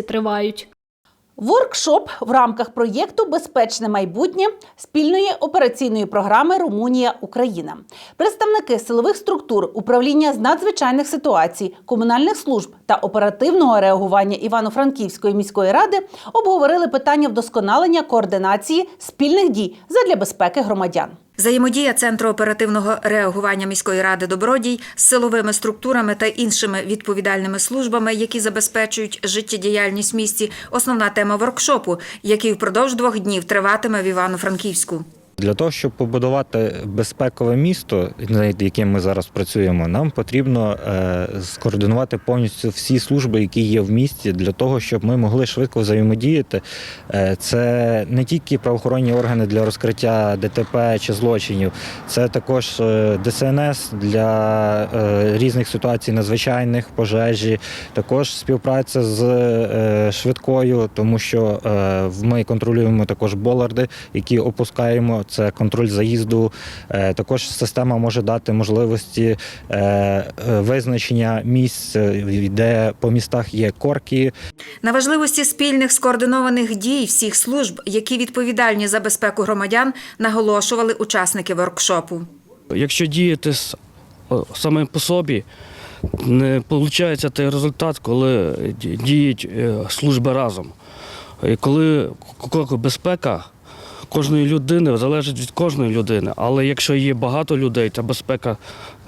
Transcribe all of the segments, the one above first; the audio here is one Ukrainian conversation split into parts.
тривають. Воркшоп в рамках проєкту Безпечне майбутнє спільної операційної програми Румунія Україна. Представники силових структур, управління з надзвичайних ситуацій, комунальних служб та оперативного реагування Івано-Франківської міської ради обговорили питання вдосконалення координації спільних дій задля безпеки громадян. Взаємодія Центру оперативного реагування міської ради Добродій з силовими структурами та іншими відповідальними службами, які забезпечують життєдіяльність в місті, основна тема воркшопу, який впродовж двох днів триватиме в Івано-Франківську. Для того, щоб побудувати безпекове місто, над яким ми зараз працюємо, нам потрібно е, скоординувати повністю всі служби, які є в місті, для того, щоб ми могли швидко взаємодіяти. Е, Це не тільки правоохоронні органи для розкриття ДТП чи злочинів, це також е, ДСНС для різних ситуацій надзвичайних пожежі, також співпраця з швидкою, тому що ми контролюємо також боларди, які опускаємо. Це контроль заїзду. Е, Також система може дати можливості е, е, визначення місць, де по містах є корки, На важливості спільних скоординованих дій всіх служб, які відповідальні за безпеку громадян, наголошували учасники воркшопу. Якщо діяти саме по собі, не виходить той результат, коли діють служби разом. І коли безпека кожної людини залежить від кожної людини, але якщо є багато людей, то безпека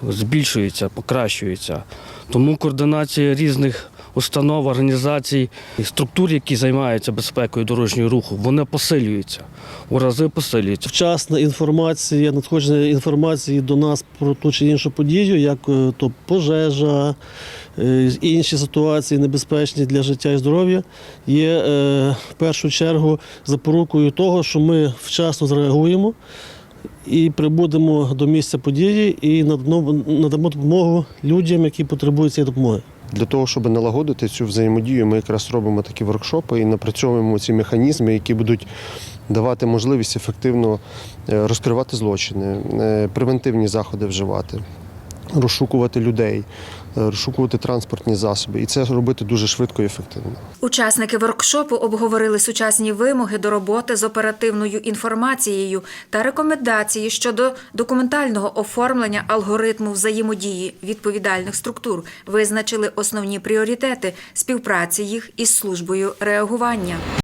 збільшується, покращується. Тому координація різних установ, організацій, і структур, які займаються безпекою дорожнього руху, вони посилюються, у рази посилюються. вчасна інформація, надходження інформації до нас про ту чи іншу подію, як е, то пожежа, е, інші ситуації небезпечні для життя і здоров'я, є е, в першу чергу запорукою того, що ми вчасно зреагуємо і прибудемо до місця події і надамо надамо допомогу людям, які потребують цієї допомоги. Для того, щоб налагодити цю взаємодію, ми якраз робимо такі воркшопи і напрацьовуємо ці механізми, які будуть давати можливість ефективно е, розкривати злочини, е, превентивні заходи вживати, розшукувати людей, е, розшукувати транспортні засоби. І це робити дуже швидко і ефективно. Учасники воркшопу обговорили сучасні вимоги до роботи з оперативною інформацією та рекомендації щодо документального оформлення алгоритму взаємодії відповідальних структур, визначили основні пріоритети співпраці їх із службою реагування.